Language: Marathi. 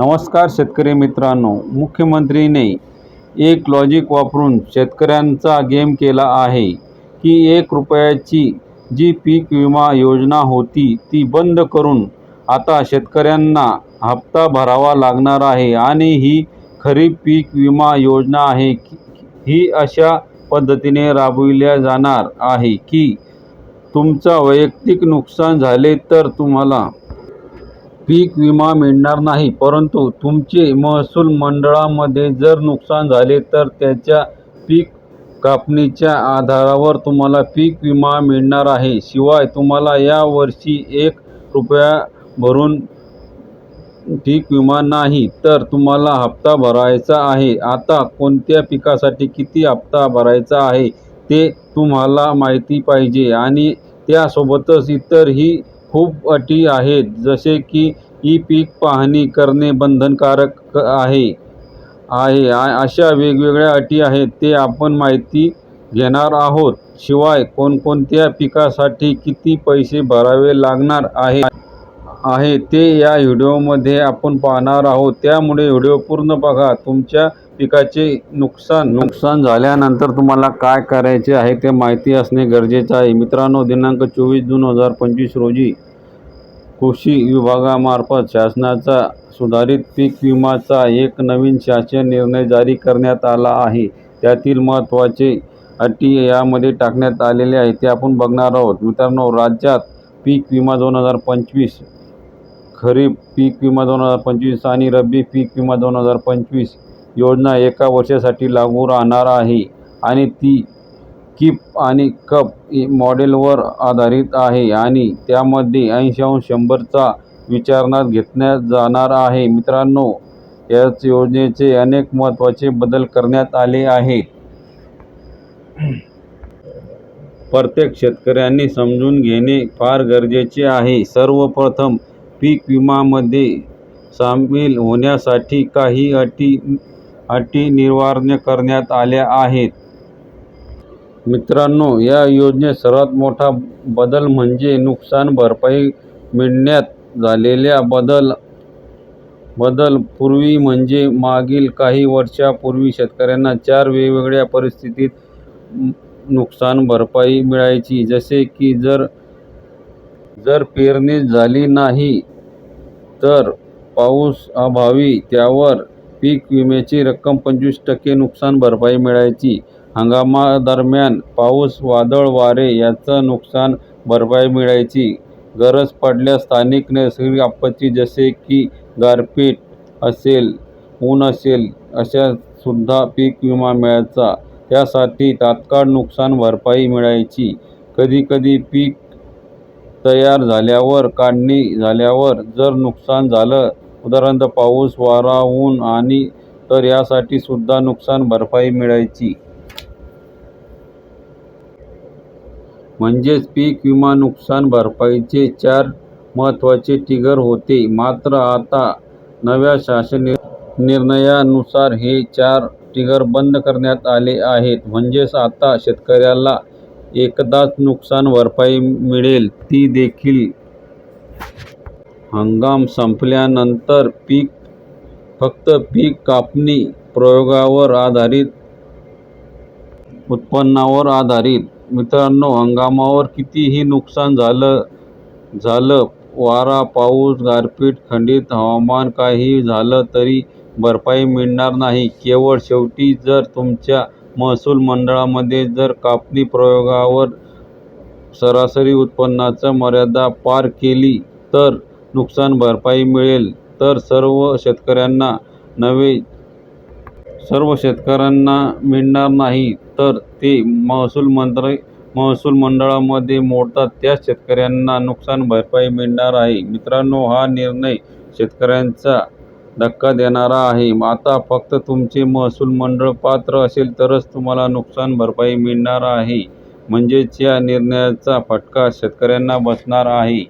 नमस्कार शेतकरी मित्रांनो मुख्यमंत्रीने एक लॉजिक वापरून शेतकऱ्यांचा गेम केला आहे की एक रुपयाची जी पीक विमा योजना होती ती बंद करून आता शेतकऱ्यांना हप्ता भरावा लागणार आहे आणि ही खरीप पीक विमा योजना आहे. ही अशा पद्धतीने राबविल्या जाणार आहे की तुमचा वैयक्तिक नुकसान झाले तर तुम्हाला पीक विमा मिळणार नाही परंतु तुमचे महसूल मंडळामध्ये जर नुकसान झाले तर त्याच्या पीक कापणीच्या आधारावर तुम्हाला पीक विमा मिळणार आहे. शिवाय तुम्हाला या वर्षी एक रुपया भरून पीक विमा नाही तर तुम्हाला हप्ता भरायचा आहे. आता कोणत्या पिकासाठी किती हप्ता भरायचा आहे ते तुम्हाला माहिती पाहिजे आणि त्यासोबतच इतरही खूप अटी आहेत जसे की ई पीक पाहणी करणे बंधनकारक आहे. आहे. आ- अशा वेगवेगळ्या अटी आहेत ते आपण माहिती घेणार आहोत. शिवाय कोणकोणत्या पिकासाठी किती पैसे भरावे लागणार आहे आहे ते या व्हिडिओमध्ये आपण पाहणार आहोत. त्यामुळे व्हिडिओ पूर्ण बघा. तुमच्या पिकाचे नुकसान नुकसान झाल्यानंतर तुम्हाला काय करायचे आहे ते माहिती असणे गरजेचे आहे. मित्रांनो दिनांक चोवीस जून हजार पंचवीस रोजी कृषी विभागामार्फत शासनाचा सुधारित पीक विमाचा एक नवीन शासन निर्णय जारी करण्यात आला आहे. त्यातील महत्त्वाचे अटी यामध्ये टाकण्यात आलेले आहे ते आपण बघणार आहोत. मित्रांनो राज्यात पीक विमा दोन हजार पंचवीस खरीप पीक विमा दोन हजार पंचवीस आणि रब्बी पीक विमा दोन हजार पंचवीस योजना एका वर्षासाठी लागू राहणार आहे आणि ती किप आणि कप मॉडेलवर आधारित आहे आणि त्यामध्ये ऐंशी शंभरचा विचारणात घेतण्यात जाणार आहे. मित्रांनो याच योजनेचे अनेक महत्त्वाचे बदल करण्यात आले आहेत. प्रत्येक शेतकऱ्यांनी समजून घेणे फार गरजेचे आहे. सर्वप्रथम पीक विमामध्ये सामील होण्यासाठी काही अटी अटी निवारणे करण्यात आल्या आहेत. मित्रांनो या योजनेत सर्वात मोठा बदल म्हणजे नुकसान भरपाई मिळण्यात झालेल्या बदल. बदल पूर्वी म्हणजे मागील काही वर्षापूर्वी शेतकऱ्यांना चार वेगवेगळ्या परिस्थितीत नुकसान भरपाई मिळायची. जसे की जर जर पेरणी झाली नाही तर पाऊस अभावी त्यावर पीक विम्याची रक्कम पंचवीस टक्के नुकसान भरपाई मिळायची. हंगामादरम्यान पाऊस वादळ वारे याचं नुकसान भरपाई मिळायची. गरज पडल्यास स्थानिक नैसर्गिक आपत्ती जसे की गारपीट असेल ऊन असेल अशा सुद्धा पीक विमा मिळायचा. त्यासाठी तात्काळ नुकसान भरपाई मिळायची. कधीकधी पीक तयार झाल्यावर काढणी झाल्यावर जर नुकसान झालं उदाहरणार्थ पाऊस वारा ऊन आणि तर यासाठी सुद्धा नुकसान भरपाई मिळायची. म्हणजेच पीक विमा नुकसान भरपाईचे चार महत्त्वाचे टिगर होते. मात्र आता नव्या शासन निर्णयानुसार हे चार टिगर बंद करण्यात आले आहेत. म्हणजेच आता शेतकऱ्याला एकदाच नुकसान भरपाई मिळेल. ती देखील हंगाम संपल्यानंतर पीक फक्त पीक कापणी प्रयोगावर आधारित उत्पन्नावर आधारित. मित्रांनो हंगामावर कितीही नुकसान झालं झालं वारा पाऊस गारपीट खंडित हवामान काही झालं तरी भरपाई मिळणार नाही. केवळ शेवटी जर तुमच्या महसूल मंडळामध्ये जर कापणी प्रयोगावर सरासरी उत्पन्नाचा मर्यादा पार केली तर नुकसान भरपाई मिळेल तर सर्व शेतकऱ्यांना नव्हे सर्व शेतकऱ्यांना मिळणार नाही तर ते महसूल मंत्री महसूल मंडळामध्ये मोडतात. त्याच शेतकऱ्यांना नुकसान भरपाई मिळणार आहे. मित्रांनो हा निर्णय शेतकऱ्यांचा धक्का देणारा आहे. आता फक्त तुमचे महसूल मंडळ पात्र असेल तरच तुम्हाला नुकसान भरपाई मिळणार आहे. म्हणजेच या निर्णयाचा फटका शेतकऱ्यांना बसणार आहे.